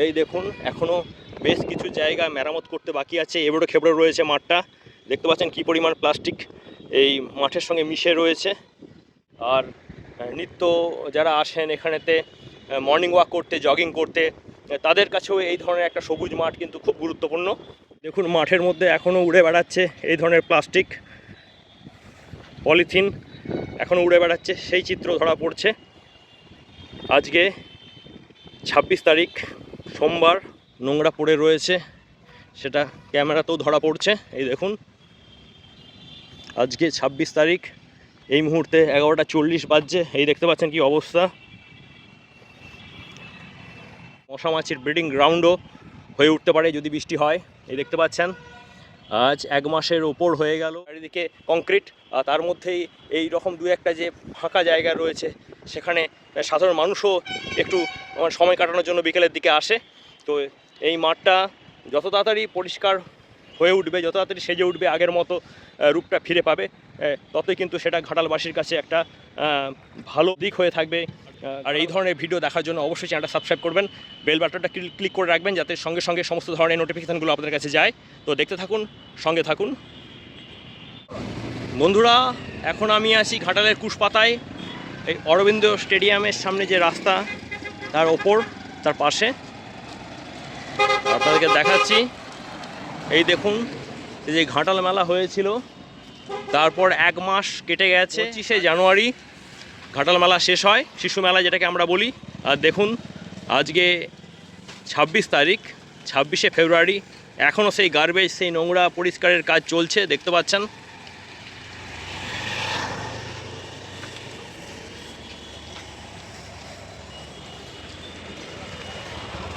এই দেখুন এখনও বেশ কিছু জায়গা মেরামত করতে বাকি আছে। এবড়ো খেবড়ো রয়েছে মাঠটা। দেখতে পাচ্ছেন কী পরিমাণ প্লাস্টিক এই মাঠের সঙ্গে মিশে রয়েছে। আর নিত্য যারা আসেন এখানেতে মর্নিং ওয়াক করতে জগিং করতে তাদের কাছেও এই ধরনের একটা সবুজ মাঠ কিন্তু খুব গুরুত্বপূর্ণ। দেখুন, মাঠের মধ্যে এখনও উড়ে বেড়াচ্ছে এই ধরনের প্লাস্টিক, পলিথিন এখনও উড়ে বেড়াচ্ছে, সেই চিত্র ধরা পড়ছে। আজকে ছাব্বিশ তারিখ। সোমবার নোংরা পড়ে রয়েছে, সেটা ক্যামেরাতেও ধরা পড়ছে। এই দেখুন, আজকে ছাব্বিশ তারিখ, এই মুহূর্তে এগারোটা চল্লিশ বাজছে। এই দেখতে পাচ্ছেন কি অবস্থা? মশা মাছির ব্রিডিং গ্রাউন্ডও হয়ে উঠতে পারে যদি বৃষ্টি হয়। এই দেখতে পাচ্ছেন আজ এক মাসের ওপর হয়ে গেল। চারিদিকে কংক্রিট আর তার মধ্যেই এই রকম দু একটা যে ফাঁকা জায়গা রয়েছে, সেখানে সাধারণ মানুষও একটু সময় কাটানোর জন্য বিকেলের দিকে আসে। তো এই মাঠটা যত তাড়াতাড়ি পরিষ্কার হয়ে উঠবে, যত তাড়াতাড়ি সেজে উঠবে আগের মতো রূপটা ফিরে পাবে ততই কিন্তু সেটা ঘাটালবাসীর কাছে একটা ভালো দিক হয়ে থাকবে। আর এই ধরনের ভিডিও দেখার জন্য অবশ্যই চ্যানেলটা সাবস্ক্রাইব করবেন বেল বাটনটা ক্লিক করে রাখবেন যাতে সঙ্গে সঙ্গে সমস্ত ধরনের নোটিফিকেশানগুলো আপনাদের কাছে যায়। তো দেখতে থাকুন সঙ্গে থাকুন। বন্ধুরা এখন আমি আছি ঘাটালের কুশপাতায় এই অরবিন্দ স্টেডিয়ামের সামনে যে রাস্তা তার ওপর তার পাশে। আপনাদেরকে দেখাচ্ছি এই দেখুন যে ঘাটাল মেলা হয়েছিল তারপর এক মাস কেটে গেছে পঁচিশে জানুয়ারি। ঘাটাল মেলা শেষ হয়, শিশু মেলা যেটাকে আমরা বলি। আর দেখুন, আজকে ছাব্বিশ তারিখ, ছাব্বিশে ফেব্রুয়ারি এখনও সেই গার্বেজ সেই নোংরা পরিষ্কারের কাজ চলছে, দেখতে পাচ্ছেন।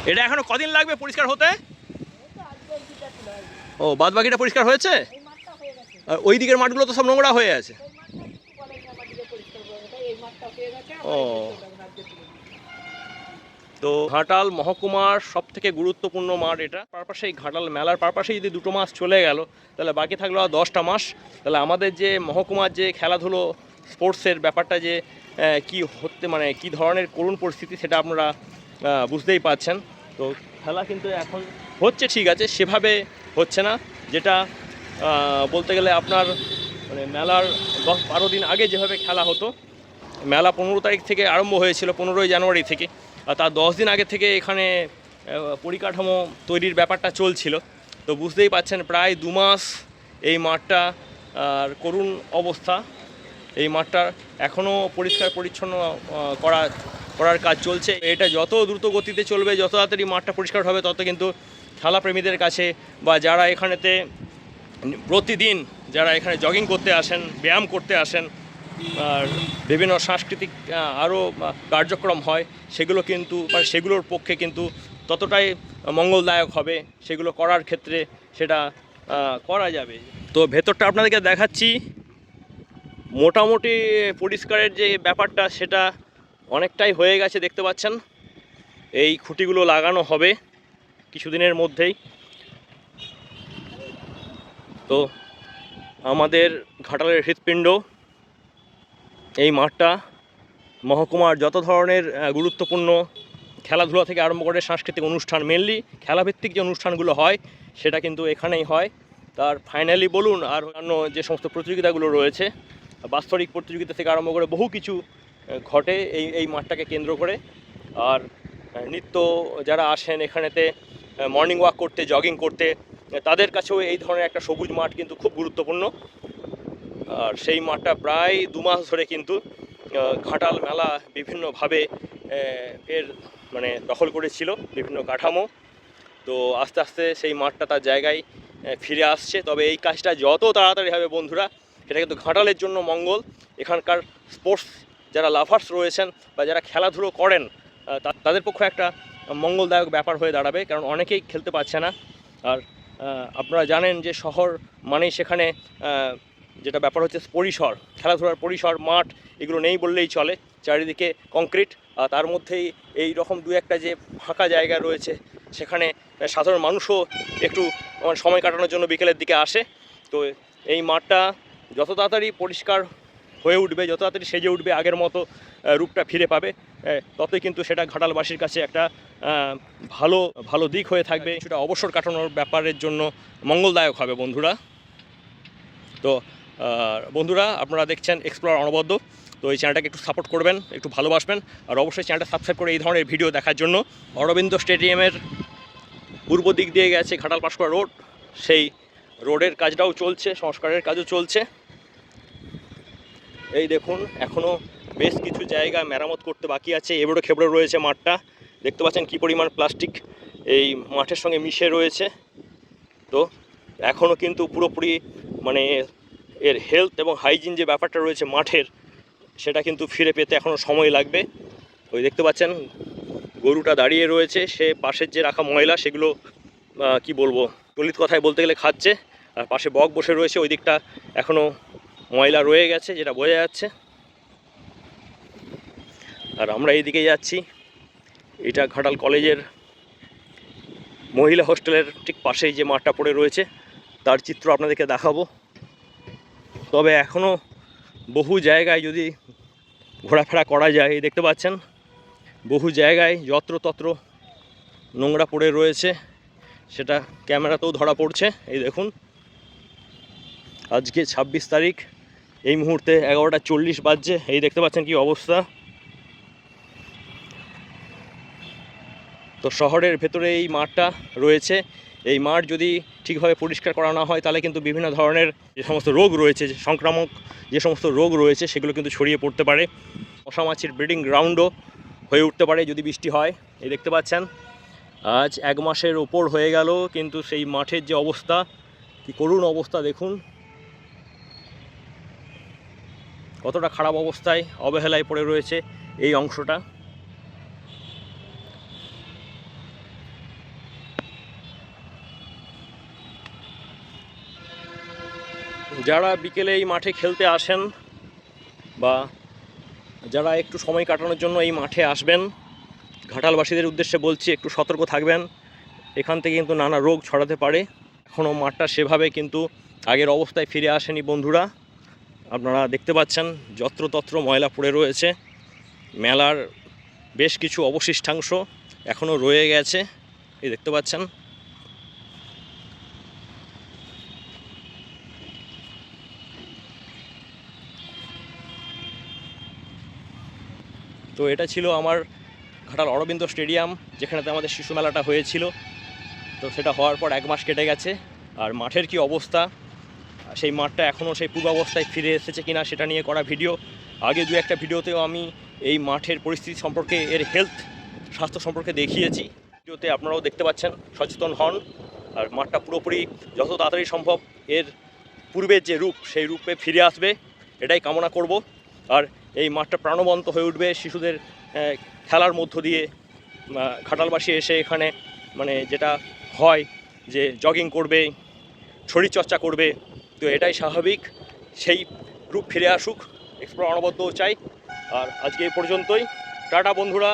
এটা এখনও কদিন লাগবে পরিষ্কার হতে? ও বাদ বাকিটা পরিষ্কার হয়েছে? আর ওই দিকের মাঠগুলো তো সব নোংরা হয়ে আছে। ও। তো ঘাটাল মহকুমার সব থেকে গুরুত্বপূর্ণ মাঠ এটা। পারপাসে এই ঘাটাল মেলার পারপাসে যদি দুটো মাস চলে গেল, তাহলে বাকি থাকল আর দশটা মাস। তাহলে আমাদের যে মহকুমার যে খেলাধুলো, স্পোর্টসের ব্যাপারটা যে কি হতে মানে কি ধরনের করুণ পরিস্থিতি সেটা আপনারা বুঝতেই পাচ্ছেন তো খেলা কিন্তু এখন হচ্ছে ঠিক আছে, সেভাবে হচ্ছে না। যেটা বলতে গেলে আপনার মানে মেলার দশ বারো দিন আগে যেভাবে খেলা হতো মেলা পনেরো তারিখ থেকে আরম্ভ হয়েছিল, পনেরোই জানুয়ারি থেকে। আর তার দশ দিন আগে থেকে এখানে পরিকাঠামো তৈরির ব্যাপারটা চলছিল। তো বুঝতেই পাচ্ছেন, প্রায় দু মাস এই মাঠটা, আর করুণ অবস্থা। এই মাঠটা এখনও পরিষ্কার পরিচ্ছন্ন করা, করার কাজ চলছে। এটা যত দ্রুত গতিতে চলবে, যত তাড়াতাড়ি মাঠটা পরিষ্কার হবে, তত কিন্তু খেলাপ্রেমীদের কাছে বা যারা এখানেতে প্রতিদিন যারা এখানে জগিং করতে আসেন, ব্যায়াম করতে আসেন বিভিন্ন সাংস্কৃতিক আরও কার্যক্রম হয়, সেগুলো কিন্তু সেগুলোর পক্ষে কিন্তু ততটাই মঙ্গলদায়ক হবে, সেগুলো করার ক্ষেত্রে সেটা করা যাবে। তো ভেতরটা আপনাদেরকে দেখাচ্ছি। মোটামুটি পরিষ্কারের যে ব্যাপারটা, সেটা অনেকটাই হয়ে গেছে, দেখতে পাচ্ছেন। এই খুঁটিগুলো লাগানো হবে কিছুদিনের মধ্যেই। তো আমাদের ঘাটালের হৃৎপিণ্ড এই মাঠটা মহকুমার যত ধরনের গুরুত্বপূর্ণ খেলাধুলা থেকে আরম্ভ করে সাংস্কৃতিক অনুষ্ঠান মেনলি খেলাভিত্তিক যে অনুষ্ঠানগুলো হয়, সেটা কিন্তু এখানেই হয়। তার ফাইনালি বলুন, আর অন্যান্য যে সমস্ত প্রতিযোগিতাগুলো রয়েছে বাস্তবিক প্রতিযোগিতা থেকে আরম্ভ করে বহু কিছু ঘটে এই এই মাঠটাকে কেন্দ্র করে। আর নিত্য যারা আসেন এখানেতে মর্নিং ওয়াক করতে জগিং করতে, তাদের কাছেও এই ধরনের একটা সবুজ মাঠ কিন্তু খুব গুরুত্বপূর্ণ। আর সেই মাঠটা প্রায় দু মাস ধরে কিন্তু ঘাটাল মেলা বিভিন্নভাবে এর মানে দখল করেছিল বিভিন্ন কাঠামো। তো আস্তে আস্তে সেই মাঠটা তার জায়গায় ফিরে আসছে। তবে এই কাজটা যত তাড়াতাড়ি হবে বন্ধুরা, সেটা কিন্তু ঘাটালের জন্য মঙ্গল। এখানকার স্পোর্টস যারা লাভার্স রয়েছেন বা যারা খেলাধুলো করেন তাদের পক্ষে একটা মঙ্গলদায়ক ব্যাপার হয়ে দাঁড়াবে, কারণ অনেকেই খেলতে পারছে না। আর আপনারা জানেন যে শহর মানেই সেখানে যেটা ব্যাপার হচ্ছে পরিসর, খেলাধুলার পরিসর, মাঠ, এগুলো নেই বললেই চলে। চারিদিকে কংক্রিট, আর তার মধ্যেই এই রকম দু একটা যে ফাঁকা জায়গা রয়েছে, সেখানে সাধারণ মানুষও একটু সময় কাটানোর জন্য বিকেলের দিকে আসে। তো এই মাঠটা যত তাড়াতাড়ি পরিষ্কার হয়ে উঠবে, যত তাড়াতাড়ি সেজে উঠবে, আগের মতো রূপটা ফিরে পাবে ততই কিন্তু সেটা ঘাটালবাসীর কাছে একটা ভালো ভালো দিক হয়ে থাকবে। সেটা অবসর কাটানোর ব্যাপারের জন্য মঙ্গলদায়ক হবে বন্ধুরা। তো বন্ধুরা, আপনারা দেখছেন এক্সপ্লোর অনবদ্য। তো এই চ্যানেলটাকে একটু সাপোর্ট করবেন, একটু ভালোবাসবেন, আর অবশ্যই চ্যানেলটা সাবস্ক্রাইব করে এই ধরনের ভিডিও দেখার জন্য অরবিন্দ স্টেডিয়ামের পূর্ব দিক দিয়ে গেছে ঘাটাল পাশকুড়া রোড। সেই রোডের কাজটাও চলছে, সংস্কারের কাজও চলছে। এই দেখুন এখনও বেশ কিছু জায়গা মেরামত করতে বাকি আছে। এবড়ো খেবড়ো রয়েছে মাঠটা। দেখতে পাচ্ছেন কী পরিমাণ প্লাস্টিক এই মাঠের সঙ্গে মিশে রয়েছে। তো এখনও কিন্তু পুরোপুরি মানে এর হেলথ এবং হাইজিন যে ব্যাপারটা রয়েছে মাঠের, সেটা কিন্তু ফিরে পেতে এখনও সময় লাগবে। ওই দেখতে পাচ্ছেন, গরুটা দাঁড়িয়ে রয়েছে, সে পাশের যে রাখা ময়লা, সেগুলো কি বলব দলিত কথায় বলতে গেলে খাচ্ছে। আর পাশে বক বসে রয়েছে, ওই দিকটা এখনও ময়লা রয়ে গেছে, যেটা বোঝা যাচ্ছে। আর আমরা এইদিকে যাচ্ছি, এটা ঘাটাল কলেজের মহিলা হোস্টেলের ঠিক পাশেই যে মাঠটা পড়ে রয়েছে, তার চিত্র আপনাদেরকে দেখাবো। তবে এখনও বহু জায়গায় যদি ঘোরাফেরা করা যায়, এই দেখতে পাচ্ছেন, বহু জায়গায় যত্রতত্র নোংরা পড়ে রয়েছে, সেটা ক্যামেরাতেও ধরা পড়ছে, এই দেখুন। আজকে ছাব্বিশ তারিখ, এই মুহূর্তে এগারোটা চল্লিশ বাজছে, এই দেখতে পাচ্ছেন কি অবস্থা। তো শহরের ভেতরে এই মাঠটা রয়েছে এই মাঠ যদি ঠিকভাবে পরিষ্কার করা না হয়, তাহলে কিন্তু বিভিন্ন ধরনের যে সমস্ত রোগ রয়েছে, যে সংক্রামক যে সমস্ত রোগ রয়েছে, সেগুলো কিন্তু ছড়িয়ে পড়তে পারে। মশামাছির ব্রিডিং গ্রাউন্ডও হয়ে উঠতে পারে যদি বৃষ্টি হয়। এই দেখতে পাচ্ছেন, আজ এক মাসের ওপর হয়ে গেল, কিন্তু সেই মাঠের যে অবস্থা, কি করুণ অবস্থা দেখুন। কতটা খারাপ অবস্থায় অবহেলায় পড়ে রয়েছে এই অংশটা। যারা বিকেলে এই মাঠে খেলতে আসেন বা যারা একটু সময় কাটানোর জন্য এই মাঠে আসবেন, ঘাটালবাসীদের উদ্দেশ্যে বলছি, একটু সতর্ক থাকবেন। এখান থেকে কিন্তু নানা রোগ ছড়াতে পারে। এখনও মাঠটা সেভাবে কিন্তু আগের অবস্থায় ফিরে আসেনি বন্ধুরা। আপনারা দেখতে পাচ্ছেন, যত্রতত্র ময়লা পড়ে রয়েছে। মেলার বেশ কিছু অবশিষ্টাংশ এখনও রয়ে গেছে। এই দেখতে পাচ্ছেন এটা ছিল আমার ঘাটাল অরবিন্দ স্টেডিয়াম, যেখানেতে আমাদের শিশু মেলাটা হয়েছিল। তো সেটা হওয়ার পর এক মাস কেটে গেছে। আর মাঠের কি অবস্থা? সেই মাঠটা এখনও সেই পূর্বাবস্থায় ফিরে এসেছে কিনা সেটা নিয়ে করা ভিডিও। আগে দু একটা ভিডিওতেও আমি এই মাঠের পরিস্থিতি সম্পর্কে, এর হেলথ স্বাস্থ্য সম্পর্কে দেখিয়েছি। ভিডিওতে আপনারাও দেখতে পাচ্ছেন, সচেতন হন। আর মাঠটা পুরোপুরি যত তাড়াতাড়ি সম্ভব এর পূর্বের যে রূপ, সেই রূপে ফিরে আসবে। এটাই কামনা করব। আর এই মাঠটা প্রাণবন্ত হয়ে উঠবে শিশুদের খেলার মধ্য দিয়ে। খাটালবাসী এসে এখানে মানে যেটা হয় যে জগিং করবে শরীরচর্চা করবে, তো এটাই স্বাভাবিক। সেই রূপ ফিরে আসুক, এক্সপ্লোর অনবদ্যও চাই। আর আজকে এই পর্যন্তই। টাটা বন্ধুরা।